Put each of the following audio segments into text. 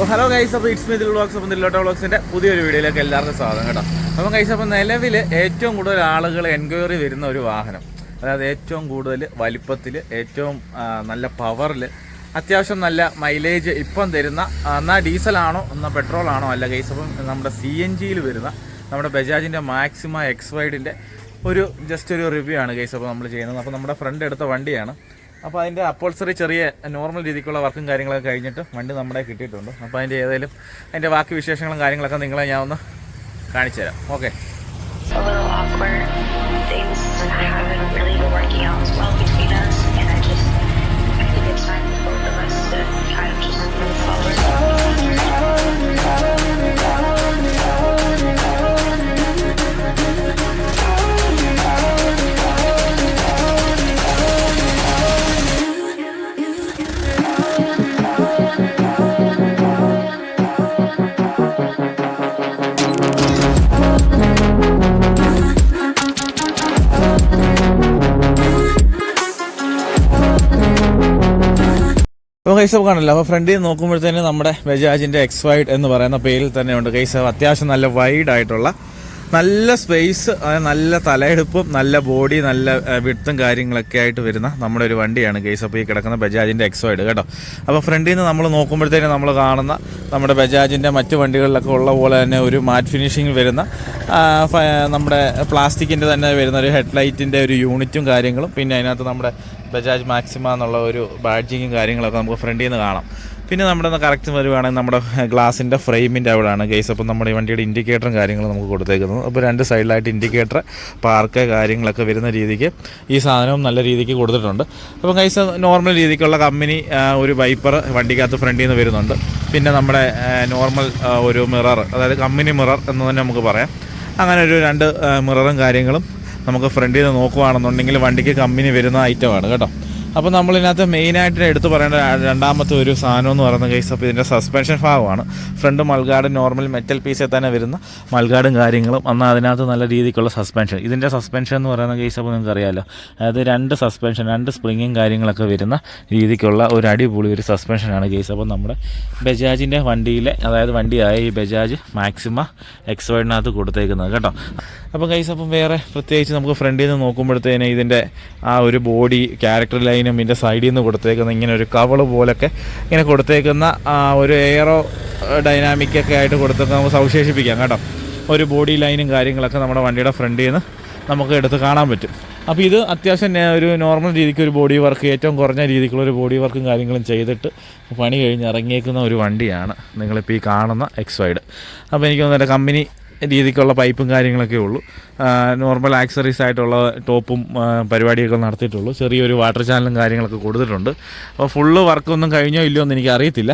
അപ്പോൾ hello guys അപ്പോൾ it's Mithil vlogs അപ്പം നില്ലോട്ട വ്ളോഗ്സിന്റെ പുതിയൊരു വീഡിയോയിലേക്ക് എല്ലാവർക്കും സ്വാഗതം കേട്ടോ. അപ്പം ഗൈസ് അപ്പോൾ നിലവിൽ ഏറ്റവും കൂടുതൽ ആളുകൾ എൻക്വയറി വരുന്ന ഒരു വാഹനം അതായത് ഏറ്റവും കൂടുതൽ വലിപ്പത്തിൽ ഏറ്റവും നല്ല പവറിൽ അത്യാവശ്യം നല്ല മൈലേജ് ഇപ്പം തരുന്ന എന്നാൽ ഡീസലാണോ എന്നാൽ പെട്രോളാണോ അല്ല ഗൈസ് അപ്പം നമ്മുടെ സി എൻ ജിയിൽ വരുന്ന നമ്മുടെ ബജാജിന്റെ മാക്സിമ എക്സ് വൈഡിന്റെ ഒരു ജസ്റ്റ് ഒരു റിവ്യൂ ആണ് ഗൈസ് അപ്പോൾ നമ്മൾ ചെയ്യുന്നത്. അപ്പോൾ നമ്മുടെ ഫ്രണ്ട് എടുത്ത വണ്ടിയാണ്. അപ്പോൾ അതിന്റെ അപ്പോൾസറി ചെറിയ നോർമൽ രീതിക്കുള്ള വർക്കും കാര്യങ്ങളൊക്കെ കഴിഞ്ഞിട്ട് വണ്ടി നമ്മുടെ കിട്ടിയിട്ടുണ്ട്. അപ്പോൾ അതിന്റെ ഏതായാലും അതിന്റെ ബാക്കി വിശേഷങ്ങളും കാര്യങ്ങളൊക്കെ നിങ്ങളെ ഞാൻ ഒന്ന് കാണിച്ചു തരാം ഓക്കെ അപ്പോൾ കൈസവ് കാണല്ലോ അപ്പോൾ ഫ്രണ്ടിൽ നിന്ന് നോക്കുമ്പോഴത്തേന് നമ്മുടെ ബജാജിന്റെ എക്സ് വൈഡ് എന്ന് പറയുന്ന പേരിൽ തന്നെയുണ്ട്. കൈസവ് അത്യാവശ്യം നല്ല വൈഡ് ആയിട്ടുള്ള നല്ല സ്പേസ് നല്ല തലയെടുപ്പും നല്ല ബോഡി നല്ല വിടുത്തും കാര്യങ്ങളൊക്കെ ആയിട്ട് വരുന്ന നമ്മുടെ ഒരു വണ്ടിയാണ് കേസ് അപ്പോൾ ഈ കിടക്കുന്ന ബജാജിന്റെ എക്സ് വൈഡ് കേട്ടോ. അപ്പോൾ ഫ്രണ്ടിൽ നിന്ന് നമ്മൾ നോക്കുമ്പോഴത്തേനും നമ്മൾ കാണുന്ന നമ്മുടെ ബജാജിന്റെ മറ്റു വണ്ടികളിലൊക്കെ ഉള്ള പോലെ തന്നെ ഒരു മാറ്റ് ഫിനിഷിംഗ് വരുന്ന നമ്മുടെ പ്ലാസ്റ്റിക്കിന്റെ തന്നെ വരുന്ന ഒരു ഹെഡ്ലൈറ്റിന്റെ ഒരു യൂണിറ്റും കാര്യങ്ങളും. പിന്നെ അതിനകത്ത് നമ്മുടെ ബജാജ് മാക്സിമ എന്നുള്ള ഒരു ബാഡ്ജിങ്ങും കാര്യങ്ങളൊക്കെ നമുക്ക് ഫ്രണ്ടിൽ നിന്ന് കാണാം. പിന്നെ നമ്മുടെ കറക്റ്റ് വരുവാണെങ്കിൽ നമ്മുടെ ഗ്ലാസിന്റെ ഫ്രെയിമിന്റെ അവിടെയാണ് ഗൈസ്. അപ്പോൾ നമ്മുടെ ഈ വണ്ടിയുടെ ഇൻഡിക്കേറ്ററും കാര്യങ്ങളും നമുക്ക് കൊടുത്തേക്കുന്നത്. അപ്പോൾ രണ്ട് സൈഡിലായിട്ട് ഇൻഡിക്കേറ്റർ പാർക്ക് കാര്യങ്ങളൊക്കെ വരുന്ന രീതിക്ക് ഈ സാധനവും നല്ല രീതിക്ക് കൊടുത്തിട്ടുണ്ട്. അപ്പോൾ ഗൈസ് നോർമൽ രീതിക്കുള്ള കമ്പനി ഒരു വൈപ്പർ വണ്ടിക്കകത്ത് ഫ്രണ്ടിൽ നിന്ന് വരുന്നുണ്ട്. പിന്നെ നമ്മുടെ നോർമൽ ഒരു മിറർ അതായത് കമ്പനി മിറർ എന്ന് തന്നെ നമുക്ക് പറയാം. അങ്ങനെ ഒരു രണ്ട് മിററും കാര്യങ്ങളും നമുക്ക് ഫ്രണ്ടിൽ നിന്ന് നോക്കുവാണെന്നുണ്ടെങ്കിൽ വണ്ടിക്ക് കമ്പനി വരുന്ന ഐറ്റമാണ് കേട്ടോ. അപ്പോൾ നമ്മളിതിനകത്ത് മെയിനായിട്ട് എടുത്തു പറയേണ്ട രണ്ടാമത്തെ ഒരു സാധനം എന്ന് പറയുന്ന കേസ് അപ്പോൾ ഇതിന്റെ സസ്പെൻഷൻ ഭാഗമാണ്. ഫ്രണ്ട് മൾഗാർഡ് നോർമൽ മെറ്റൽ പീസിൽ തന്നെ വരുന്ന മൾഗാർഡും കാര്യങ്ങളും. എന്നാൽ അതിനകത്ത് നല്ല രീതിക്കുള്ള സസ്പെൻഷൻ ഇതിന്റെ സസ്പെൻഷൻ എന്ന് പറയുന്ന കേസ് അപ്പോൾ നിങ്ങൾക്ക് അറിയാമല്ലോ അതായത് രണ്ട് സസ്പെൻഷൻ രണ്ട് സ്പ്രിങ്ങും കാര്യങ്ങളൊക്കെ വരുന്ന രീതിക്കുള്ള ഒരു അടിപൊളി ഒരു സസ്പെൻഷനാണ് കേസ് അപ്പോൾ നമ്മുടെ ബജാജിന്റെ വണ്ടിയിലെ അതായത് വണ്ടിയായ ഈ ബജാജ് മാക്സിമ എക്സ് വൈഡിനകത്ത് കൊടുത്തേക്കുന്നത് കേട്ടോ. അപ്പോൾ കൈസ് അപ്പം വേറെ പ്രത്യേകിച്ച് നമുക്ക് ഫ്രണ്ടിൽ നിന്ന് നോക്കുമ്പോഴത്തേന് ഇതിന്റെ ആ ഒരു ബോഡി ക്യാരക്ടർ ലൈനും ഇതിന്റെ സൈഡിൽ നിന്ന് കൊടുത്തേക്കുന്ന ഇങ്ങനെ ഒരു കവൾ പോലൊക്കെ ഇങ്ങനെ കൊടുത്തേക്കുന്ന ഒരു എയറോ ഡൈനാമിക്കൊക്കെ ആയിട്ട് കൊടുത്തൊക്കെ നമുക്ക് സവിശേഷിപ്പിക്കാം കേട്ടോ. ഒരു ബോഡി ലൈനും കാര്യങ്ങളൊക്കെ നമ്മുടെ വണ്ടിയുടെ ഫ്രണ്ടിൽ നിന്ന് നമുക്ക് എടുത്ത് കാണാൻ പറ്റും. അപ്പോൾ ഇത് അത്യാവശ്യം ഒരു നോർമൽ രീതിക്ക് ഒരു ബോഡി വർക്ക് ഏറ്റവും കുറഞ്ഞ രീതിക്കുള്ള ഒരു ബോഡി വർക്കും കാര്യങ്ങളും ചെയ്തിട്ട് പണി കഴിഞ്ഞ് ഇറങ്ങിയേക്കുന്ന ഒരു വണ്ടിയാണ് നിങ്ങളിപ്പോൾ ഈ കാണുന്ന എക്സ് വൈഡ് അപ്പോൾ എനിക്ക് തോന്നുന്നു കമ്പനി രീതിക്കുള്ള പൈപ്പും കാര്യങ്ങളൊക്കെ ഉള്ളൂ. നോർമൽ ആക്സറീസ് ആയിട്ടുള്ള ടോപ്പും പരിപാടിയൊക്കെ നടത്തിയിട്ടുള്ളൂ. ചെറിയൊരു വാട്ടർ ചാനലും കാര്യങ്ങളൊക്കെ കൊടുത്തിട്ടുണ്ട്. അപ്പോൾ ഫുള്ള് വർക്കൊന്നും കഴിഞ്ഞോ ഇല്ലയോ എന്ന് എനിക്ക് അറിയത്തില്ല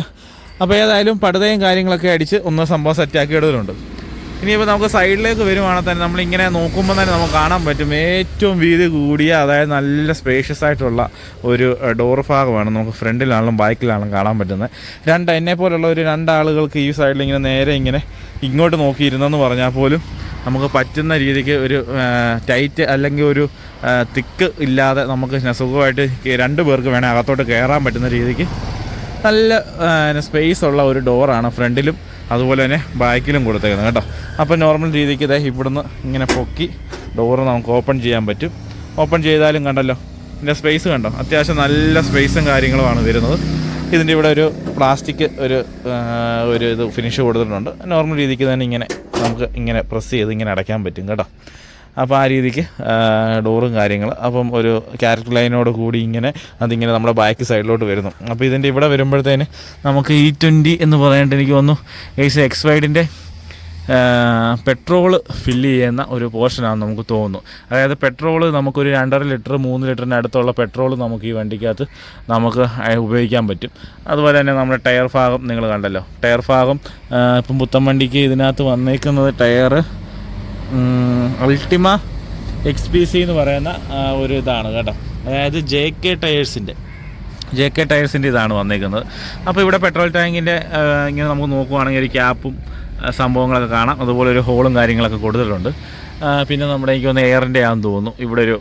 അപ്പോൾ ഏതായാലും പടുതയും കാര്യങ്ങളൊക്കെ അടിച്ച് ഒന്ന് സംഭവം സെറ്റാക്കി എടുത്തിട്ടുണ്ട് ഇനിയിപ്പോൾ നമുക്ക് സൈഡിലേക്ക് വരുവാണെങ്കിൽ തന്നെ നമ്മളിങ്ങനെ നോക്കുമ്പോൾ തന്നെ നമുക്ക് കാണാൻ പറ്റും. ഏറ്റവും വീതി കൂടിയ അതായത് നല്ല സ്പേഷ്യസ് ആയിട്ടുള്ള ഒരു ഡോർ ഭാഗമാണ് നമുക്ക് ഫ്രണ്ടിലാണെങ്കിലും ബാക്കിലാണെങ്കിലും കാണാൻ പറ്റുന്നത്. രണ്ട് എന്നെ പോലുള്ള ഒരു രണ്ടാളുകൾക്ക് ഈ സൈഡിൽ ഇങ്ങനെ നേരെ ഇങ്ങനെ ഇങ്ങോട്ട് നോക്കിയിരുന്നെന്ന് പറഞ്ഞാൽ പോലും നമുക്ക് പറ്റുന്ന രീതിക്ക് ഒരു ടൈറ്റ് അല്ലെങ്കിൽ ഒരു തിക്ക് ഇല്ലാതെ നമുക്ക് സുഖമായിട്ട് രണ്ട് പേർക്ക് വേണേൽ അകത്തോട്ട് കയറാൻ പറ്റുന്ന രീതിക്ക് നല്ല സ്പേസ് ഉള്ള ഒരു ഡോറാണ് ഫ്രണ്ടിലും. അതുപോലെ തന്നെ ബാക്കിലും കൊടുത്തേക്കുന്നത് കേട്ടോ. അപ്പോൾ നോർമൽ രീതിക്ക് ഇതേ ഇവിടുന്ന് ഇങ്ങനെ പൊക്കി ഡോറ് നമുക്ക് ഓപ്പൺ ചെയ്യാൻ പറ്റും. ഓപ്പൺ ചെയ്താലും കണ്ടല്ലോ ഇതിന്റെ സ്പേസ് കണ്ടോ? അത്യാവശ്യം നല്ല സ്പേസും കാര്യങ്ങളുമാണ് വരുന്നത് ഇതിന്റെ ഇവിടെ ഒരു പ്ലാസ്റ്റിക് ഒരു ഒരു ഇത് ഫിനിഷ് കൊടുത്തിട്ടുണ്ട്. നോർമൽ രീതിക്ക് തന്നെ ഇങ്ങനെ നമുക്ക് ഇങ്ങനെ പ്രസ് ചെയ്ത് ഇങ്ങനെ അടയ്ക്കാൻ പറ്റും കേട്ടോ. അപ്പോൾ ആ രീതിക്ക് ഡോറും കാര്യങ്ങൾ അപ്പം ഒരു ക്യാരക്ടർ ലൈനോട് കൂടി ഇങ്ങനെ അതിങ്ങനെ നമ്മുടെ ബാക്ക് സൈഡിലോട്ട് വരുന്നു. അപ്പോൾ ഇതിന്റെ ഇവിടെ വരുമ്പോഴത്തേന് നമുക്ക് ഇ ട്വന്റി എന്ന് പറയാനായിട്ട് എനിക്ക് തോന്നുന്നു ഏസ് എക്സ് വൈഡിന്റെ പെട്രോൾ ഫില്ല് ചെയ്യുന്ന ഒരു പോർഷനാണെന്ന് നമുക്ക് തോന്നുന്നു. അതായത് പെട്രോൾ നമുക്കൊരു രണ്ടര ലിറ്റർ മൂന്ന് ലിറ്ററിന്റെ അടുത്തുള്ള പെട്രോൾ നമുക്ക് ഈ വണ്ടിക്കകത്ത് നമുക്ക് ഉപയോഗിക്കാൻ പറ്റും. അതുപോലെ തന്നെ നമ്മുടെ ടയർ ഭാഗം നിങ്ങൾ കണ്ടല്ലോ. ടയർ ഭാഗം ഇപ്പം പുത്തൻ വണ്ടിക്ക് ഇതിനകത്ത് വന്നേക്കുന്നത് tyre Ultima X P C എന്ന് പറയുന്ന ഒരു ഇതാണ് കേട്ടോ. അതായത് ജെ കെ ടയേഴ്സിന്റെ ജെ കെ ടയേഴ്സിന്റെ ഇതാണ് വന്നേക്കുന്നത്. അപ്പോൾ ഇവിടെ പെട്രോൾ ടാങ്കിന്റെ ഇങ്ങനെ നമുക്ക് നോക്കുവാണെങ്കിൽ ഒരു ക്യാപ്പും സംഭവങ്ങളൊക്കെ കാണാം. അതുപോലെ ഒരു ഹോളും കാര്യങ്ങളൊക്കെ കൊടുത്തിട്ടുണ്ട്. പിന്നെ നമ്മുടെ എനിക്ക് ഒന്ന് എയറിന്റെ ആണെന്ന് തോന്നുന്നു. ഇവിടെ ഒരു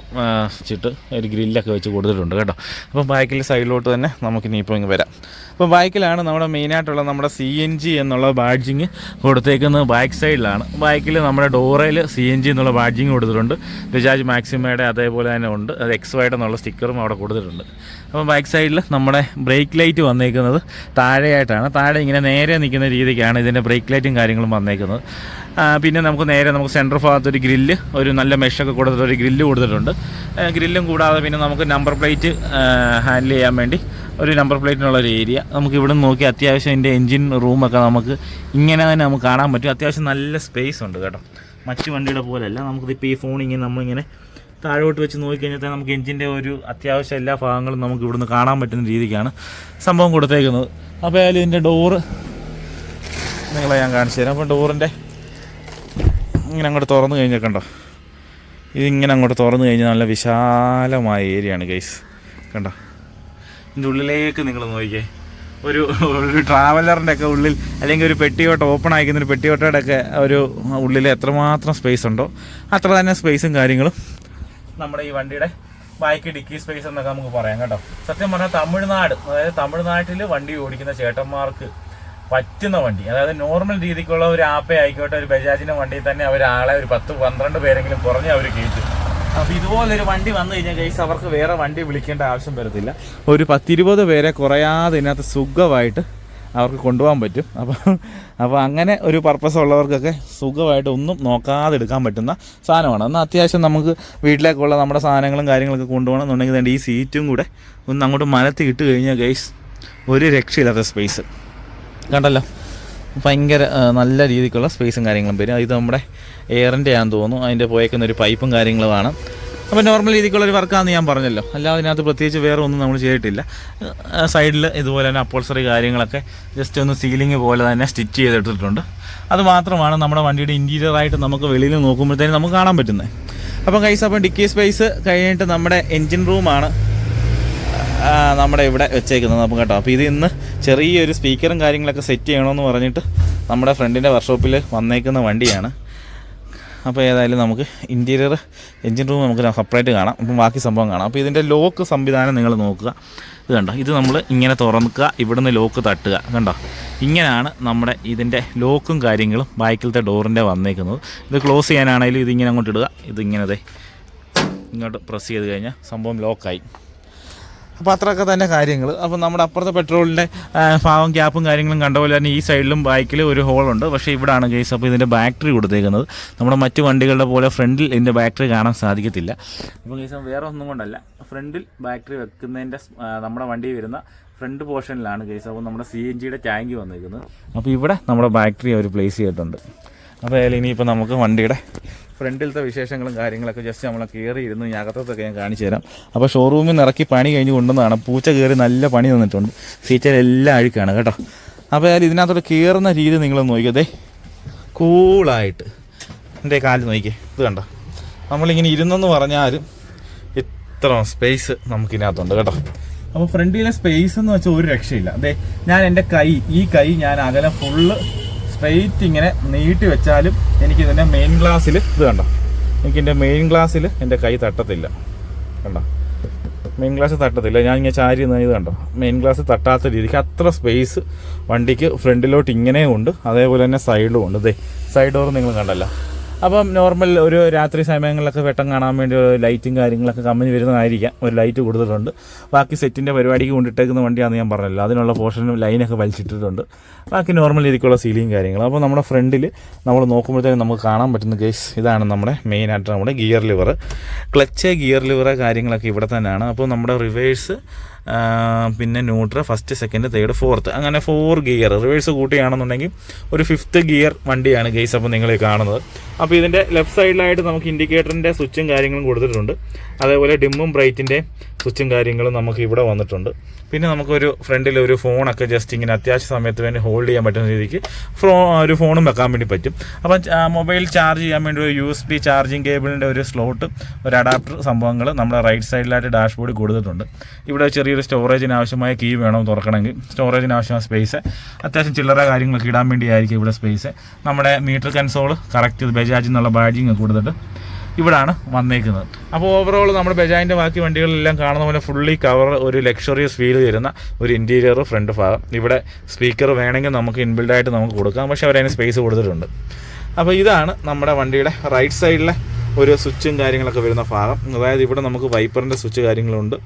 ചിട്ട് ഒരു ഗ്രില്ലൊക്കെ വെച്ച് കൊടുത്തിട്ടുണ്ട് കേട്ടോ. അപ്പോൾ ബാക്കിൽ സൈഡിലോട്ട് തന്നെ നമുക്കിനി ഇപ്പോൾ ഇങ്ങ് വരാം. അപ്പോൾ ബൈക്കിലാണ് നമ്മുടെ മെയിനായിട്ടുള്ള നമ്മുടെ സി എൻ ജി എന്നുള്ള ബാഡ്ജിങ് കൊടുത്തേക്കുന്നത് ബാക്ക് സൈഡിലാണ് ബൈക്കിൽ നമ്മുടെ ഡോറയിൽ സി എൻ ജി എന്നുള്ള ബാഡ്ജിങ് കൊടുത്തിട്ടുണ്ട്. ബജാജ് മാക്സിമയുടെ അതേപോലെ തന്നെ ഉണ്ട്. അത് എക്സ് വൈഡ് എന്നുള്ള സ്റ്റിക്കറും അവിടെ കൊടുത്തിട്ടുണ്ട്. അപ്പോൾ ബാക്ക് സൈഡിൽ നമ്മുടെ ബ്രേക്ക് ലൈറ്റ് വന്നേക്കുന്നത് താഴെയായിട്ടാണ്. താഴെ ഇങ്ങനെ നേരെ നിൽക്കുന്ന രീതിക്കാണ് ഇതിന്റെ ബ്രേക്ക് ലൈറ്റും കാര്യങ്ങളും വന്നേക്കുന്നത്. പിന്നെ നമുക്ക് നേരെ നമുക്ക് സെന്റർ ഭാഗത്ത് ഒരു ഗ്രില്ല് ഒരു നല്ല മെഷൊക്കെ കൊടുത്തിട്ട് ഒരു ഗ്രില്ല് കൊടുത്തിട്ടുണ്ട്. ഗ്രില്ലും കൂടാതെ പിന്നെ നമുക്ക് നമ്പർ പ്ലേറ്റ് ഹാൻഡിൽ ചെയ്യാൻ വേണ്ടി ഒരു നമ്പർ പ്ലേറ്റിനുള്ള ഒരു ഏരിയ നമുക്ക് ഇവിടെ നോക്കി അത്യാവശ്യം ഇതിന്റെ എൻജിൻ റൂമൊക്കെ നമുക്ക് ഇങ്ങനെ തന്നെ നമുക്ക് കാണാൻ പറ്റും. അത്യാവശ്യം നല്ല സ്പേസ് ഉണ്ട് കേട്ടോ. മറ്റു വണ്ടിയുടെ പോലെയല്ല. നമുക്കിതിപ്പോൾ ഈ ഫോണിങ്ങനെ നമ്മളിങ്ങനെ താഴോട്ട് വെച്ച് നോക്കിക്കഴിഞ്ഞാൽ നമുക്ക് എഞ്ചിന്റെ ഒരു അത്യാവശ്യം എല്ലാ ഭാഗങ്ങളും നമുക്ക് ഇവിടുന്ന് കാണാൻ പറ്റുന്ന രീതിക്കാണ് സംഭവം കൊടുത്തേക്കുന്നത്. അപ്പോൾ അതിൽ ഇതിന്റെ ഡോറ് നിങ്ങളെ ഞാൻ കാണിച്ചു തരാം. അപ്പോൾ ഡോറിന്റെ ഇങ്ങനെ അങ്ങോട്ട് തുറന്നു കഴിഞ്ഞാൽ കണ്ടോ? ഇതിങ്ങനെ അങ്ങോട്ട് തുറന്നു കഴിഞ്ഞാൽ നല്ല വിശാലമായ ഏരിയയാണ് ഗൈസ് കണ്ടോ? ഇതിന്റെ ഉള്ളിലേക്ക് നിങ്ങൾ നോക്കിക്കേ. ഒരു ഒരു ട്രാവലറിന്റെ ഒക്കെ ഉള്ളിൽ അല്ലെങ്കിൽ ഒരു പെട്ടിയോട്ട ഓപ്പൺ ആയിരിക്കുന്ന ഒരു പെട്ടിയോട്ടയുടെ ഒക്കെ ഒരു ഉള്ളിൽ എത്രമാത്രം സ്പേസ് ഉണ്ടോ അത്ര തന്നെ സ്പേസും കാര്യങ്ങളും നമ്മുടെ ഈ വണ്ടിയുടെ ബൈക്ക് ഡിക്കി സ്പേസ് എന്നൊക്കെ നമുക്ക് പറയാം കേട്ടോ. സത്യം പറഞ്ഞാൽ തമിഴ്നാട് അതായത് തമിഴ്നാട്ടിൽ വണ്ടി ഓടിക്കുന്ന ചേട്ടന്മാർക്ക് പറ്റുന്ന വണ്ടി അതായത് നോർമൽ രീതിക്കുള്ള ഒരു ആപ്പേ ആയിക്കോട്ടെ ഒരു ബജാജിന്റെ വണ്ടിയിൽ തന്നെ അവരാളെ ഒരു പത്ത് പന്ത്രണ്ട് പേരെങ്കിലും കുറഞ്ഞ് അവർ കയറ്റും അപ്പൊ ഇതുപോലൊരു വണ്ടി വന്നു കഴിഞ്ഞാൽ ഗൈസ് അവർക്ക് വേറെ വണ്ടി വിളിക്കേണ്ട ആവശ്യം വരത്തില്ല. ഒരു പത്തിരുപത് പേരെ കുറയാതെ ഇതിനകത്ത് സുഖമായിട്ട് അവർക്ക് കൊണ്ടുപോകാൻ പറ്റും. അപ്പോൾ അപ്പോൾ അങ്ങനെ ഒരു പർപ്പസ് ഉള്ളവർക്കൊക്കെ സുഖമായിട്ട് ഒന്നും നോക്കാതെ എടുക്കാൻ പറ്റുന്ന സാധനമാണ്. എന്നാൽ അത്യാവശ്യം നമുക്ക് വീട്ടിലേക്കുള്ള നമ്മുടെ സാധനങ്ങളും കാര്യങ്ങളൊക്കെ കൊണ്ടുപോകണമെന്നുണ്ടെങ്കിൽ തന്നെ ഈ സീറ്റും കൂടെ ഒന്ന് അങ്ങോട്ട് മലത്തി ഇട്ട് കഴിഞ്ഞാൽ ഗൈസ് ഒരു രക്ഷയില്ലാത്ത സ്പേസ് കണ്ടല്ലോ? ഭയങ്കര നല്ല രീതിക്കുള്ള സ്പേസും കാര്യങ്ങളും വരും. ഇത് നമ്മുടെ എയറിന്റെ ആണെന്ന് തോന്നുന്നു. അതിന്റെ പോയേക്കുന്ന ഒരു പൈപ്പും കാര്യങ്ങളുമാണ് അപ്പോൾ നോർമൽ രീതിക്കുള്ള ഒരു വർക്കാണെന്ന് ഞാൻ പറഞ്ഞല്ലോ. അല്ലാതെ അതിനകത്ത് പ്രത്യേകിച്ച് വേറെ ഒന്നും നമ്മൾ ചെയ്തിട്ടില്ല. സൈഡിൽ ഇതുപോലെ തന്നെ അപ്പോൾസറി കാര്യങ്ങളൊക്കെ ജസ്റ്റ് ഒന്ന് സീലിംഗ് പോലെ തന്നെ സ്റ്റിച്ച് ചെയ്തെടുത്തിട്ടുണ്ട് അത് മാത്രമാണ് നമ്മുടെ വണ്ടിയുടെ ഇന്റീരിയറായിട്ട് നമുക്ക് വെളിയിൽ നോക്കുമ്പോഴത്തേനും നമുക്ക് കാണാൻ പറ്റുന്നത്. അപ്പം കൈസ് അപ്പം ഡിക്കി സ്പേസ് കഴിഞ്ഞിട്ട് നമ്മുടെ എൻജിൻ റൂമാണ് നമ്മുടെ ഇവിടെ വെച്ചേക്കുന്നത് നമുക്ക് കേട്ടോ. അപ്പോൾ ഇത് ഇന്ന് ചെറിയൊരു സ്പീക്കറും കാര്യങ്ങളൊക്കെ സെറ്റ് ചെയ്യണമെന്ന് പറഞ്ഞിട്ട് നമ്മുടെ ഫ്രണ്ടിന്റെ വർക്ക്ഷോപ്പിൽ വന്നേക്കുന്ന വണ്ടിയാണ്. അപ്പോൾ ഏതായാലും നമുക്ക് ഇന്റീരിയർ എൻജിൻ റൂം നമുക്ക് സെപ്പറേറ്റ് കാണാം. അപ്പം ബാക്കി സംഭവം കാണാം. അപ്പോൾ ഇതിന്റെ ലോക്ക് സംവിധാനം നിങ്ങൾ നോക്കുക. ഇത് കണ്ടോ? ഇത് നമ്മൾ ഇങ്ങനെ തുറക്കുക ഇവിടുന്ന് ലോക്ക് തട്ടുക. കണ്ടോ? ഇങ്ങനെയാണ് നമ്മുടെ ഇതിന്റെ ലോക്കും കാര്യങ്ങളും ബാക്കിലത്തെ ഡോറിന്റെ വന്നേക്കുന്നത്. ഇത് ക്ലോസ് ചെയ്യാനാണെങ്കിലും ഇതിങ്ങനെ അങ്ങോട്ട് ഇടുക. ഇതിങ്ങനെ ഇങ്ങോട്ട് പ്രസ് ചെയ്ത് കഴിഞ്ഞാൽ സംഭവം ലോക്കായി. അപ്പോൾ അത്രയൊക്കെ തന്നെ കാര്യങ്ങൾ അപ്പോൾ നമ്മുടെ അപ്പുറത്തെ പെട്രോളിന്റെ ഭാവം ക്യാപ്പും കാര്യങ്ങളും കണ്ട പോലെ തന്നെ ഈ സൈഡിലും ബൈക്കിൽ ഒരു ഹോളുണ്ട്. പക്ഷേ ഇവിടാണ് കേസ് അപ്പോൾ ഇതിന്റെ ബാറ്ററി കൊടുത്തേക്കുന്നത്. നമ്മുടെ മറ്റു വണ്ടികളുടെ പോലെ ഫ്രണ്ടിൽ ഇതിന്റെ ബാറ്ററി കാണാൻ സാധിക്കത്തില്ല. അപ്പോൾ കേസ് വേറെ ഒന്നും കൊണ്ടല്ല. ഫ്രണ്ടിൽ ബാറ്ററി വെക്കുന്നതിന്റെ നമ്മുടെ വണ്ടി വരുന്ന ഫ്രണ്ട് പോർഷനിലാണ് കേസ് അപ്പോൾ നമ്മുടെ സി എൻ ജിയുടെ ടാങ്ക് വന്നിരിക്കുന്നത് അപ്പോൾ ഇവിടെ നമ്മുടെ ബാറ്ററി അവർ പ്ലേസ് ചെയ്തിട്ടുണ്ട്. അപ്പോൾ അതിൽ ഇനിയിപ്പോൾ നമുക്ക് വണ്ടിയുടെ ഫ്രണ്ടിലത്തെ വിശേഷങ്ങളും കാര്യങ്ങളൊക്കെ ജസ്റ്റ് നമ്മളെ കയറി ഇരുന്ന് ഈ അകത്തൊക്കെ ഞാൻ കാണിച്ചു തരാം. അപ്പോൾ ഷോറൂമിൽ നിന്ന് ഇറക്കി പണി കഴിഞ്ഞ് കൊണ്ടുവന്നതാണ്. പൂച്ച കയറി നല്ല പണി തന്നിട്ടുണ്ട്. സീറ്റിലെല്ലാം അഴുക്കാണ് കേട്ടോ. അപ്പോൾ ഞാൻ ഇതിനകത്തോട്ട് കയറുന്ന രീതി നിങ്ങൾ നോക്കിയതേ കൂളായിട്ട് എന്റെ കാൽ നോക്കിയേ ഇത് കണ്ടോ? നമ്മളിങ്ങനെ ഇരുന്നെന്ന് പറഞ്ഞാലും ഇത്ര സ്പേസ് നമുക്കിതിനകത്തുണ്ട് കേട്ടോ. അപ്പോൾ ഫ്രണ്ടിലെ സ്പേസ് എന്ന് വെച്ചാൽ ഒരു രക്ഷയില്ല. അതെ ഞാൻ എന്റെ കൈ ഈ കൈ ഞാൻ അകലെ ഫുള്ള് സ്ട്രെയിറ്റ് ഇങ്ങനെ നീട്ടി വെച്ചാലും എനിക്ക് ഇതിന്റെ മെയിൻ ഗ്ലാസ്സിൽ ഇത് കണ്ടോ? എനിക്ക് എന്റെ മെയിൻ ഗ്ലാസ്സിൽ എന്റെ കൈ തട്ടത്തില്ല. കണ്ടോ? മെയിൻ ഗ്ലാസ് തട്ടത്തില്ല. ഞാൻ ഇങ്ങനെ ചാരി ഇത് കണ്ടോ? മെയിൻ ഗ്ലാസ് തട്ടാത്ത രീതിക്ക് അത്ര സ്പേസ് വണ്ടിക്ക് ഫ്രണ്ടിലോട്ട് ഇങ്ങനെയും ഉണ്ട്. അതേപോലെ തന്നെ സൈഡും ഉണ്ട്. ഇതേ സൈഡ് ഡോർ നിങ്ങൾ കണ്ടല്ലോ. അപ്പം നോർമൽ ഒരു രാത്രി സമയങ്ങളിലൊക്കെ വെട്ടം കാണാൻ വേണ്ടി ലൈറ്റും കാര്യങ്ങളൊക്കെ കമ്പനി വരുന്നതായിരിക്കാം. ഒരു ലൈറ്റ് കൊടുത്തിട്ടുണ്ട് ബാക്കി സെറ്റിന്റെ പരിപാടിക്ക് കൊണ്ടിട്ടേക്കുന്ന വണ്ടിയാണെന്ന് ഞാൻ പറഞ്ഞല്ലോ. അതിനുള്ള പോർഷനും ലൈനൊക്കെ വലിച്ചിട്ടിട്ടുണ്ട്. ബാക്കി നോർമൽ രീതിക്കുള്ള സീലിംഗ് കാര്യങ്ങളും. അപ്പോൾ നമ്മുടെ ഫ്രണ്ടിൽ നമ്മൾ നോക്കുമ്പോഴത്തേക്കും നമുക്ക് കാണാൻ പറ്റുന്ന കേസ് ഇതാണ് നമ്മുടെ മെയിനായിട്ട് നമ്മുടെ gear lever clutch gear lever കാര്യങ്ങളൊക്കെ ഇവിടെ തന്നെയാണ്. അപ്പോൾ നമ്മുടെ റിവേഴ്സ് പിന്നെ neutral first second third fourth അങ്ങനെ ഫോർ ഗിയർ റിവേഴ്സ് കൂട്ടിയാണെന്നുണ്ടെങ്കിൽ ഒരു ഫിഫ്ത്ത് ഗിയർ വണ്ടിയാണ് ഗെയ്സ് അപ്പോൾ നിങ്ങൾ കാണുന്നത്. അപ്പോൾ ഇതിന്റെ ലെഫ്റ്റ് സൈഡിലായിട്ട് നമുക്ക് ഇൻഡിക്കേറ്ററിന്റെ സ്വിച്ചും കാര്യങ്ങളും കൊടുത്തിട്ടുണ്ട്. അതേപോലെ ഡിമ്മും ബ്രൈറ്റിന്റെ സ്വിച്ചും കാര്യങ്ങളും നമുക്ക് ഇവിടെ വന്നിട്ടുണ്ട്. പിന്നെ നമുക്കൊരു ഫ്രണ്ടിൽ ഒരു ഫോണൊക്കെ ജസ്റ്റ് ഇങ്ങനെ അത്യാവശ്യ സമയത്ത് വേണ്ടി ഹോൾഡ് ചെയ്യാൻ പറ്റുന്ന രീതിക്ക് ഫോ ഒരു ഫോണും വെക്കാൻ വേണ്ടി പറ്റും. അപ്പം മൊബൈൽ ചാർജ് ചെയ്യാൻ വേണ്ടി ഒരു യു എസ് ബി ചാർജിങ് കേബിളിന്റെ ഒരു സ്ലോട്ട് ഒരു അഡാപ്റ്റർ സംഭവങ്ങൾ നമ്മുടെ റൈറ്റ് സൈഡിലായിട്ട് ഡാഷ്ബോർഡിൽ കൊടുത്തിട്ടുണ്ട്. ഇവിടെ ചെറിയൊരു സ്റ്റോറേജിന് ആവശ്യമായ കീ വേണം തുറക്കണമെങ്കിൽ സ്റ്റോറേജിന് ആവശ്യമായ സ്പേസ് അത്യാവശ്യം ചില്ലറ കാര്യങ്ങളൊക്കെ ഇടാൻ വേണ്ടിയായിരിക്കും ഇവിടെ സ്പേസ് നമ്മുടെ മീറ്റർ കൺസോൾ കറക്റ്റ് ബജാജിൽ എന്നുള്ള ബാഡിങ് കൊടുത്തിട്ട് ഇവിടാണ് വന്നേക്കുന്നത്. അപ്പോൾ ഓവറോൾ നമ്മുടെ ബജാജിന്റെ ബാക്കി വണ്ടികളിലെല്ലാം കാണുന്ന പോലെ ഫുള്ളി കവർ ഒരു ലക്ഷറിയസ് ഫീൽ തരുന്ന ഒരു ഇന്റീരിയർ ഫ്രണ്ട് ഭാഗം. ഇവിടെ സ്പീക്കർ വേണമെങ്കിൽ നമുക്ക് ഇൻബിൽഡായിട്ട് നമുക്ക് കൊടുക്കാം. പക്ഷേ അവരതിന് സ്പേസ് കൊടുത്തിട്ടുണ്ട്. അപ്പോൾ ഇതാണ് നമ്മുടെ വണ്ടിയുടെ റൈറ്റ് സൈഡിലെ ഒരു സ്വിച്ചും കാര്യങ്ങളൊക്കെ വരുന്ന ഭാഗം. അതായത് ഇവിടെ നമുക്ക് വൈപ്പറിന്റെ സ്വിച്ച് കാര്യങ്ങളുണ്ട്.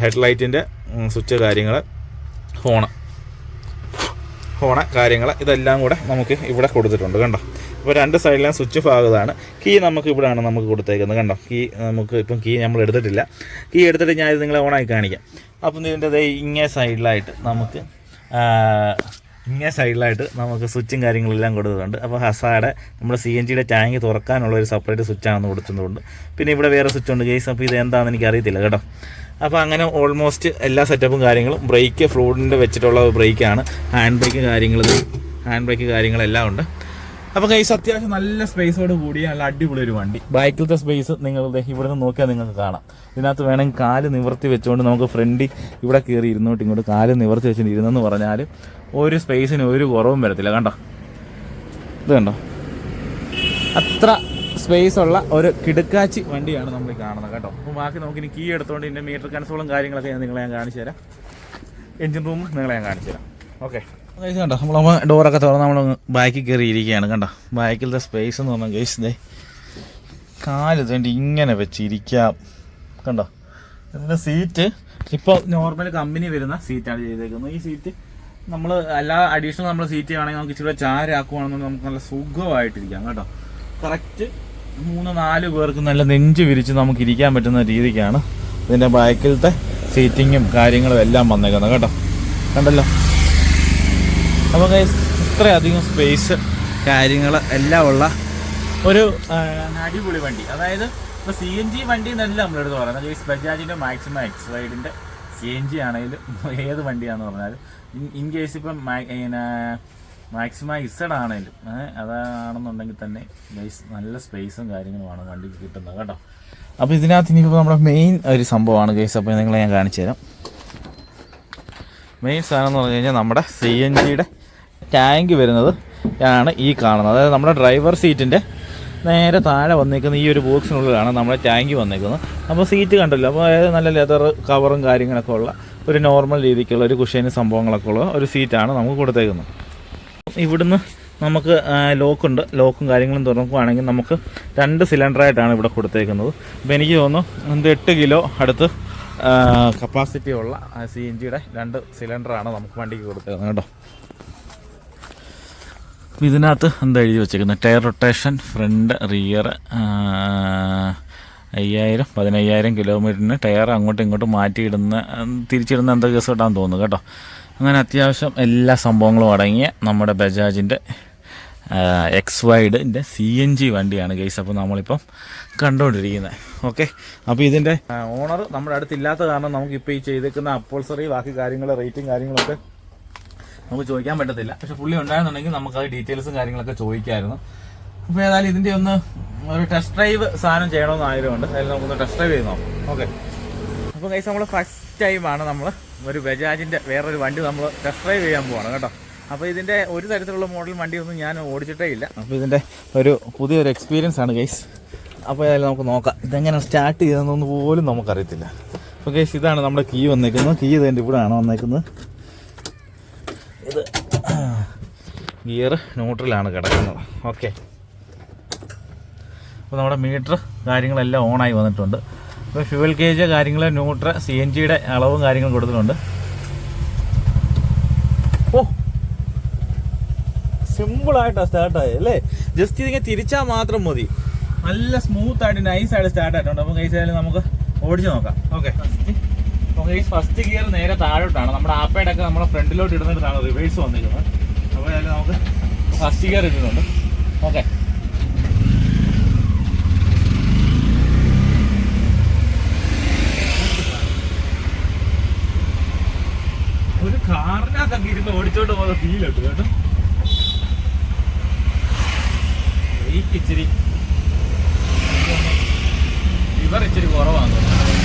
ഹെഡ്ലൈറ്റിന്റെ സ്വിച്ച് കാര്യങ്ങൾ ഹോണ് ഹോണ കാര്യങ്ങൾ ഇതെല്ലാം കൂടെ നമുക്ക് ഇവിടെ കൊടുത്തിട്ടുണ്ട് കണ്ടോ? അപ്പോൾ രണ്ട് സൈഡിലും സ്വിച്ച് ഭാഗത്താണ്. കീ നമുക്ക് ഇവിടെയാണ് നമുക്ക് കൊടുത്തേക്കുന്നത് കണ്ടോ? കീ നമുക്ക് ഇപ്പം കീ നമ്മൾ എടുത്തിട്ടില്ല. കീ എടുത്തിട്ട് ഞാനിത് നിങ്ങളെ ഓണാക്കി കാണിക്കാം. അപ്പം ഇതിന്റെ ഇങ്ങേ സൈഡിലായിട്ട് നമുക്ക് ഇങ്ങേ സൈഡിലായിട്ട് നമുക്ക് സ്വിച്ചും കാര്യങ്ങളെല്ലാം കൊടുത്തിട്ടുണ്ട്. അപ്പോൾ ഹസാടെ നമ്മുടെ സി എൻ ജിയുടെ ടാങ്ക് തുറക്കാനുള്ള ഒരു സെപ്പറേറ്റ് സ്വിച്ചാണെന്ന് കൊടുത്തിട്ടുണ്ട്. പിന്നെ ഇവിടെ വേറെ സ്വിച്ച് ഉണ്ട് ഗേസ്. അപ്പോൾ ഇത് എന്താണെന്ന് എനിക്ക് അറിയത്തില്ല കേട്ടോ? അപ്പോൾ അങ്ങനെ ഓൾമോസ്റ്റ് എല്ലാ സെറ്റപ്പും കാര്യങ്ങളും ബ്രേക്ക് ഫ്ലൂഡിന്റെ വെച്ചിട്ടുള്ള ബ്രേക്കാണ് ഹാൻഡ് ബ്രേക്ക് കാര്യങ്ങൾ ഹാൻഡ് ബ്രേക്ക് കാര്യങ്ങളെല്ലാം ഉണ്ട്. അപ്പോൾ കൈസ് അത്യാവശ്യം നല്ല സ്പേസോട് കൂടിയ നല്ല അടിപൊളി ഒരു വണ്ടി. ബൈക്കിലത്തെ സ്പേസ് നിങ്ങൾ ഇവിടെ നിന്ന് നോക്കിയാൽ നിങ്ങൾക്ക് കാണാം. ഇതിനകത്ത് വേണമെങ്കിൽ കാൽ നിവർത്തി വെച്ചുകൊണ്ട് നമുക്ക് ഫ്രണ്ടിൽ ഇവിടെ കയറി ഇരുന്നോട്ട് ഇങ്ങോട്ട് കാൽ നിവർത്തി വെച്ചിട്ട് ഇരുന്നെന്ന് പറഞ്ഞാൽ ഒരു സ്പേസിന് ഒരു കുറവും വരത്തില്ല. കണ്ടോ? ഇത് കണ്ടോ? അത്ര സ്പേസ് ഉള്ള ഒരു കിടുക്കാച്ചി വണ്ടിയാണ് നമ്മൾ കാണുന്നത് കേട്ടോ. അപ്പോൾ ബാക്കി നമുക്ക് ഇനി കീ എടുത്തുകൊണ്ട് ഇതിന്റെ മീറ്റർ കൺസോളും കാര്യങ്ങളൊക്കെ ഞാൻ നിങ്ങളെ ഞാൻ കാണിച്ചു തരാം. എഞ്ചിൻ റൂം നിങ്ങളെ ഞാൻ കാണിച്ചു തരാം. ഓക്കെ കണ്ടോ നമ്മൾ ഡോറൊക്കെ തുറന്ന് നമ്മൾ ബാക്കിൽ കയറി ഇരിക്കുകയാണ് കണ്ടോ. ബാക്കിലത്തെ സ്പേസ് എന്ന് പറഞ്ഞാൽ ഗൈസ് ദേ കാൽ വേണ്ടി ഇങ്ങനെ വെച്ചിരിക്കാം. കണ്ടോ? ഇതിന്റെ സീറ്റ് ഇപ്പോൾ നോർമൽ കമ്പനി വരുന്ന സീറ്റാണ് ചെയ്തേക്കുന്നത്. ഈ സീറ്റ് നമ്മൾ എല്ലാ അഡീഷണൽ നമ്മൾ സീറ്റ് ആണെങ്കിൽ നമുക്ക് ഇച്ചിരി ചാരാക്കുവാണെന്നുണ്ടെങ്കിൽ നമുക്ക് നല്ല സുഖമായിട്ടിരിക്കാം കേട്ടോ. കറക്റ്റ് മൂന്ന് നാല് പേർക്ക് നല്ല നെഞ്ച് വിരിച്ച് നമുക്ക് ഇരിക്കാൻ പറ്റുന്ന രീതിക്കാണ് ഇതിന്റെ ബാക്കിലത്തെ സീറ്റിങ്ങും കാര്യങ്ങളും എല്ലാം വന്നേക്കുന്നത് കേട്ടോ. കണ്ടല്ലോ? ഗൈസ് ഇത്രയധികം സ്പേസ് കാര്യങ്ങൾ എല്ലാം ഉള്ള ഒരു അടിപൊളി വണ്ടി. അതായത് ഇപ്പോൾ സി എൻ ജി വണ്ടി എന്നല്ല നമ്മളെടുത്ത് പറയുന്നത്. ഈ ബജാജിന്റെ മാക്സിമം എക്സ് റൈഡിന്റെ സി എൻ ജി ആണെങ്കിലും ഏത് വണ്ടിയാണെന്ന് പറഞ്ഞാൽ ഇൻ കേസ് ഇപ്പം മാക്സിമം ഇസഡ് ആണെങ്കിലും ഏഹ്, അതാണെന്നുണ്ടെങ്കിൽ തന്നെ ഗൈസ് നല്ല സ്പേസും കാര്യങ്ങളുമാണ് വണ്ടിക്ക് കിട്ടുന്നത് കേട്ടോ. അപ്പോൾ ഇതിനകത്ത് ഇനിയിപ്പോൾ നമ്മുടെ മെയിൻ ഒരു സംഭവമാണ് ഗൈസ് അപ്പോൾ നിങ്ങളെ ഞാൻ കാണിച്ചു തരാം. മെയിൻ സാധനം എന്ന് പറഞ്ഞു കഴിഞ്ഞാൽ നമ്മുടെ സി എൻ ജിയുടെ ടാങ്ക് വരുന്നത് ആണ് ഈ കാണുന്നത്. അതായത് നമ്മുടെ ഡ്രൈവർ സീറ്റിന്റെ നേരെ താഴെ വന്നേക്കുന്ന ഈ ഒരു ബോക്സിനുള്ളിലാണ് നമ്മുടെ ടാങ്ക് വന്നേക്കുന്നത്. അപ്പോൾ സീറ്റ് കണ്ടല്ലോ. അപ്പോൾ അതായത് നല്ല ലെതർ കവറും കാര്യങ്ങളൊക്കെ ഉള്ള ഒരു നോർമൽ രീതിക്കുള്ള ഒരു കുഷേനും സംഭവങ്ങളൊക്കെ ഉള്ള ഒരു സീറ്റാണ് നമുക്ക് കൊടുത്തേക്കുന്നത്. ഇവിടുന്ന് നമുക്ക് ലോക്കുണ്ട്. ലോക്കും കാര്യങ്ങളും തുറക്കുകയാണെങ്കിൽ നമുക്ക് രണ്ട് സിലിണ്ടറായിട്ടാണ് ഇവിടെ കൊടുത്തേക്കുന്നത്. അപ്പോൾ എനിക്ക് തോന്നുന്നു എന്ത് എട്ട് കിലോ അടുത്ത് കപ്പാസിറ്റി ഉള്ള സി എൻ ജിയുടെ രണ്ട് സിലിണ്ടറാണ് നമുക്ക് വണ്ടിക്ക് കൊടുത്തേക്കുന്നത് കേട്ടോ. ഇതിനകത്ത് എന്താ എഴുതി വെച്ചേക്കുന്നത്? ടയർ റൊട്ടേഷൻ ഫ്രണ്ട് റിയർ അയ്യായിരം പതിനയ്യായിരം കിലോമീറ്ററിന് ടയർ അങ്ങോട്ടും ഇങ്ങോട്ടും മാറ്റിയിടുന്ന തിരിച്ചിടുന്ന എന്തൊക്കെ കേസ് ഇടാൻ തോന്നുന്നു കേട്ടോ. അങ്ങനെ അത്യാവശ്യം എല്ലാ സംഭവങ്ങളും അടങ്ങിയ നമ്മുടെ ബജാജിന്റെ എക്സ് വൈഡിന്റെ സി എൻ ജി വണ്ടിയാണ് ഗൈസ്. അപ്പോൾ നമ്മളിപ്പം കണ്ടുകൊണ്ടിരിക്കുന്നത് ഓക്കെ? അപ്പോൾ ഇതിന്റെ ഓണർ നമ്മുടെ അടുത്തില്ലാത്ത കാരണം നമുക്കിപ്പോൾ ഈ ചെയ്തേക്കുന്ന അപ്പോൾസറി ബാക്കി കാര്യങ്ങൾ റേറ്റും കാര്യങ്ങളൊക്കെ നമുക്ക് ചോദിക്കാൻ പറ്റത്തില്ല. പക്ഷെ പുള്ളി ഉണ്ടായിരുന്നുണ്ടെങ്കിൽ നമുക്ക് അത് ഡീറ്റെയിൽസും കാര്യങ്ങളൊക്കെ ചോദിക്കായിരുന്നു. അപ്പോൾ ഏതായാലും ഇതിന്റെ ഒന്ന് ഒരു ടെസ്റ്റ് ഡ്രൈവ് സാധനം ചെയ്യണമെന്ന് ആഗ്രഹമുണ്ട്. അതിൽ നമുക്കൊന്ന് ടെസ്റ്റ് ഡ്രൈവ് ചെയ്ത് നോക്കാം. ഓക്കെ? അപ്പോൾ ഗൈസ് നമ്മൾ ഫസ്റ്റ് ടൈമാണ് നമ്മൾ ഒരു ബജാജിന്റെ വേറൊരു വണ്ടി നമ്മൾ ടെസ്റ്റ് ഡ്രൈവ് ചെയ്യാൻ പോവാണ് കേട്ടോ. അപ്പോൾ ഇതിന്റെ ഒരു തരത്തിലുള്ള മോഡൽ വണ്ടിയൊന്നും ഞാൻ ഓടിച്ചിട്ടേ ഇല്ല. അപ്പോൾ ഇതിന്റെ ഒരു പുതിയൊരു എക്സ്പീരിയൻസ് ആണ് ഗൈസ് അപ്പോൾ ഏതായാലും നമുക്ക് നോക്കാം. ഇതെങ്ങനെ സ്റ്റാർട്ട് ചെയ്തതെന്നൊന്നും പോലും നമുക്കറിയത്തില്ല. അപ്പോൾ ഗൈസ് ഇതാണ് നമ്മുടെ കീ വന്നേക്കുന്നത്. കീ ഇതിന്റെ ഇവിടെയാണ് വന്നേക്കുന്നത്. ഇത് ഗിയർ ന്യൂട്രലാണ് കിടക്കുന്നത്. ഓക്കെ അപ്പോൾ നമ്മുടെ മീറ്റർ കാര്യങ്ങളെല്ലാം ഓണായി വന്നിട്ടുണ്ട്. ഇപ്പോൾ ഫ്യൂവൽ ഗേജ് കാര്യങ്ങൾ ന്യൂട്ര സി എൻ ജിയുടെ അളവും കാര്യങ്ങളും കൊടുത്തിട്ടുണ്ട് ഓ. സിമ്പിളായിട്ടാണ് സ്റ്റാർട്ടായത് അല്ലേ? ജസ്റ്റ് ഇതിങ്ങനെ തിരിച്ചാൽ മാത്രം മതി. നല്ല സ്മൂത്ത് ആയിട്ട് നൈസ് ആയിട്ട് സ്റ്റാർട്ട് ആയിട്ടുണ്ട്. അപ്പോൾ കഴിച്ചാൽ നമുക്ക് ഓടിച്ച് നോക്കാം. ഓക്കെ അപ്പോൾ ഈ ഫസ്റ്റ് ഗിയർ നേരെ താഴോട്ടാണ്. നമ്മുടെ ആപ്പയുടെ നമ്മുടെ ഫ്രണ്ടിലോട്ട് ഇടുന്നിടത്താണ് റിവേഴ്സ് വന്നിരിക്കുന്നത്. അപ്പോൾ നമുക്ക് ഫസ്റ്റ് ഗിയർ ഇടുന്നുണ്ട്. ഓക്കെ ഒരു കാറിനകത്തൊക്കെ ഇരുന്ന് ഓടിച്ചോണ്ട് പോകുന്ന ഫീൽ കേട്ടോ. ഇച്ചിരി ഇവർ ഇച്ചിരി കുറവാണ് അവിടെ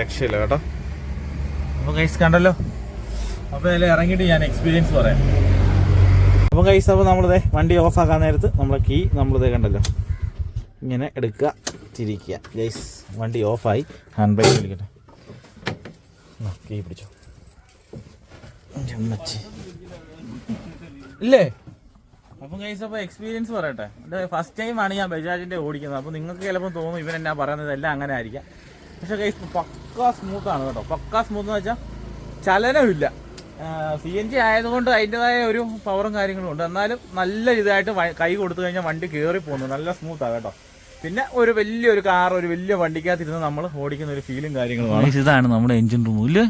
രക്ഷയില്ല കേട്ടോ. അപ്പോൾ കൈസ് കണ്ടല്ലോ? അപ്പോൾ അതിൽ ഇറങ്ങിയിട്ട് ഞാൻ എക്സ്പീരിയൻസ് പറയാം. അപ്പോൾ കൈസ് അപ്പോൾ നമ്മളിതേ വണ്ടി ഓഫ് ആക്കാൻ നേരത്ത് നമ്മളെ കീ നമ്മളിതേ കണ്ടല്ലോ. ഇങ്ങനെ എടുക്കുക തിരിക്കുക. ഗൈസ് വണ്ടി ഓഫായി ഹാൻഡ് ബ്രേക്ക് വിളിക്കട്ടെ. കീ പിടിച്ചോ. ഇല്ലേ? അപ്പം കൈസ് അപ്പോൾ എക്സ്പീരിയൻസ് പറയട്ടെ. ഫസ്റ്റ് ടൈമാണ് ഞാൻ ബജാജിന്റെ ഓടിക്കുന്നത്. അപ്പോൾ നിങ്ങൾക്ക് ചിലപ്പോൾ തോന്നും ഇവൻ എന്നാ പറയുന്നത്. എല്ലാം അങ്ങനെ ആയിരിക്കാം. പക്ഷേ ഗൈസ് പക്കാ സ്മൂത്താണ് ആണ് കേട്ടോ. പക്കാ സ്മൂത്ത് എന്ന് വെച്ചാൽ ചലനമില്ല സി എൻ ജി ആയതുകൊണ്ട് അതിന്റെതായ ഒരു പവറും കാര്യങ്ങളും ഉണ്ട്. എന്നാലും നല്ല ഇതായിട്ട് കൈ കൊടുത്തു കഴിഞ്ഞാൽ വണ്ടി കയറി പോകുന്നു. നല്ല സ്മൂത്താണ് കേട്ടോ. പിന്നെ ഒരു വലിയൊരു കാർ ഒരു വലിയ വണ്ടിക്കകത്തിരുന്ന് നമ്മൾ ഓടിക്കുന്ന ഒരു ഫീലും കാര്യങ്ങളുമാണ്. ഇതാണ് നമ്മുടെ എഞ്ചിൻ റൂം ഇല്ല?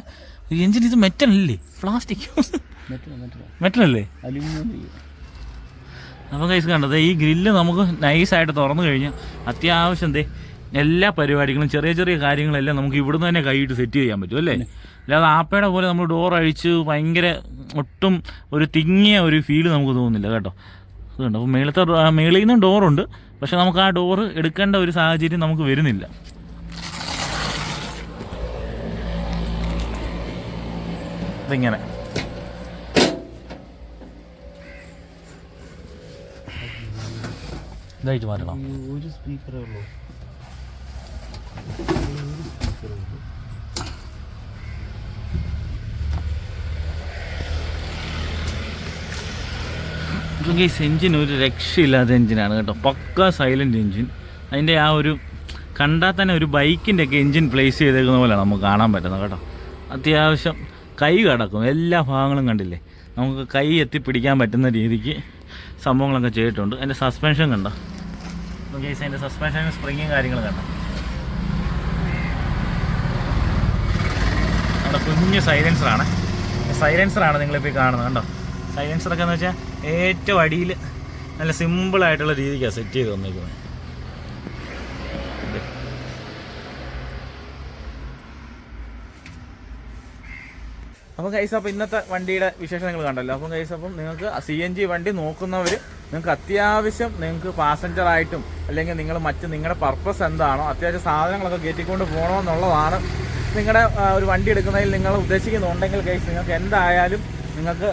എഞ്ചിൻ ഇത് മെറ്റൽ അല്ലേ? പ്ലാസ്റ്റിക് മെറ്റൽ അല്ലേ? അപ്പോൾ കൈസ് കണ്ടത് ഈ ഗ്രില്ല് നമുക്ക് നൈസായിട്ട് തുറന്നു കഴിഞ്ഞാൽ അത്യാവശ്യം ദേ എല്ലാ പരിപാടികളും ചെറിയ ചെറിയ കാര്യങ്ങളെല്ലാം നമുക്ക് ഇവിടുന്ന് തന്നെ കൈയിട്ട് സെറ്റ് ചെയ്യാൻ പറ്റും അല്ലേ? അല്ലാതെ ആപ്പയുടെ പോലെ നമ്മൾ ഡോർ അഴിച്ച് ഭയങ്കര ഒട്ടും ഒരു തിങ്ങിയ ഒരു ഫീൽ നമുക്ക് തോന്നുന്നില്ല കേട്ടോ. അതുകൊണ്ട് അപ്പോൾ മേളത്തെ മേളിൽ നിന്നും ഡോറുണ്ട് പക്ഷെ നമുക്ക് ആ ഡോറ് എടുക്കേണ്ട ഒരു സാഹചര്യം നമുക്ക് വരുന്നില്ല. ഇതിങ്ങനെ. ഇതായിട്ട് മാറ്റണം? ഒരു സ്പീക്കറേ ഉള്ളൂ. ഗൈസ് എഞ്ചിൻ ഒരു രക്ഷയില്ലാത്ത എഞ്ചിനാണ് കേട്ടോ. പക്ക സൈലന്റ് എഞ്ചിൻ അതിന്റെ ആ ഒരു കണ്ടാൽ തന്നെ ഒരു ബൈക്കിന്റെ ഒക്കെ എഞ്ചിൻ പ്ലേസ് ചെയ്തേക്കുന്ന പോലെ നമുക്ക് കാണാൻ പറ്റുന്നത് കേട്ടോ. അത്യാവശ്യം കൈ കടക്കും. എല്ലാ ഭാഗങ്ങളും കണ്ടില്ലേ? നമുക്ക് കൈ എത്തിപ്പിടിക്കാൻ പറ്റുന്ന രീതിക്ക് സംഭവങ്ങളൊക്കെ ചെയ്തിട്ടുണ്ട്. അതിന്റെ സസ്പെൻഷൻ കണ്ടോ? ഗൈസ് അതിന്റെ സസ്പെൻഷൻ സ്പ്രിങ്ങും കാര്യങ്ങളും കണ്ടോ? നമ്മുടെ കുഞ്ഞ് സൈലൻസറാണ് സൈലൻസറാണ് നിങ്ങളിപ്പോൾ കാണുന്നത് കണ്ടോ? സൈലൻസറൊക്കെ എന്ന് വെച്ചാൽ ഏറ്റവും അടിയിൽ നല്ല സിമ്പിളായിട്ടുള്ള രീതിക്കാണ് സെറ്റ് ചെയ്ത് വന്നേക്കുന്നത് അപ്പം കൈസ് അപ്പം ഇന്നത്തെ വണ്ടിയുടെ വിശേഷം നിങ്ങൾ കണ്ടല്ലോ. അപ്പം കൈസ് അപ്പം നിങ്ങൾക്ക് സി എൻ ജി വണ്ടി നോക്കുന്നവർ നിങ്ങൾക്ക് അത്യാവശ്യം നിങ്ങൾക്ക് പാസഞ്ചർ ആയിട്ടും അല്ലെങ്കിൽ നിങ്ങൾ മറ്റ് നിങ്ങളുടെ പർപ്പസ് എന്താണോ അത്യാവശ്യം സാധനങ്ങളൊക്കെ കയറ്റിക്കൊണ്ട് പോകണമെന്നുള്ളതാണ് നിങ്ങളുടെ ഒരു വണ്ടി എടുക്കുന്നതിൽ നിങ്ങൾ ഉദ്ദേശിക്കുന്നുണ്ടെങ്കിൽ കൈസ് നിങ്ങൾക്ക് എന്തായാലും നിങ്ങൾക്ക്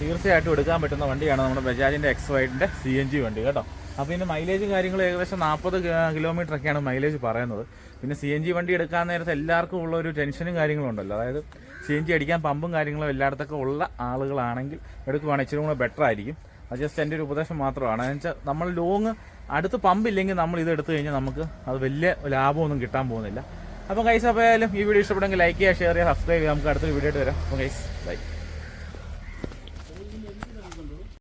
തീർച്ചയായിട്ടും എടുക്കാൻ പറ്റുന്ന വണ്ടിയാണ് നമ്മുടെ ബജാജിന്റെ എക്സ് വൈഡിന്റെ സി എൻ ജി വണ്ടി കേട്ടോ. അപ്പോൾ ഇതിന്റെ മൈലേജ് കാര്യങ്ങൾ ഏകദേശം നാൽപ്പത് കിലോമീറ്റർ ഒക്കെയാണ് മൈലേജ് പറയുന്നത്. പിന്നെ സി എൻ ജി വണ്ടി എടുക്കാൻ നേരത്തെ എല്ലാവർക്കും ഉള്ള ഒരു ടെൻഷനും കാര്യങ്ങളും ഉണ്ടല്ലോ. അതായത് സി എൻ ജി അടിക്കാൻ പമ്പും കാര്യങ്ങളും എല്ലായിടത്തൊക്കെ ഉള്ള ആളുകളാണെങ്കിൽ എടുക്കുവാണെങ്കിൽ ഇച്ചിരി കൂടെ ബെറ്റർ ആയിരിക്കും. അത് ജസ്റ്റ് എന്റെ ഒരു ഉപദേശം മാത്രമാണ്. എന്ന് വെച്ചാൽ നമ്മൾ ലോങ് അടുത്ത് പമ്പ് ഇല്ലെങ്കിൽ നമ്മൾ ഇത് എടുത്തു കഴിഞ്ഞാൽ നമുക്ക് അത് വലിയ ലാഭമൊന്നും കിട്ടാൻ പോകുന്നില്ല. അപ്പം കൈസ് അപ്പോൾ ഈ വീഡിയോ ഇഷ്ടപ്പെടുമെങ്കിൽ ലൈക്ക് ചെയ്യുക ഷെയർ ചെയ്യുക സബ്സ്ക്രൈബ് ചെയ്യുക. നമുക്ക് അടുത്തൊരു വീഡിയോ ആയിട്ട് വരാം. അപ്പം കൈസ് ബൈ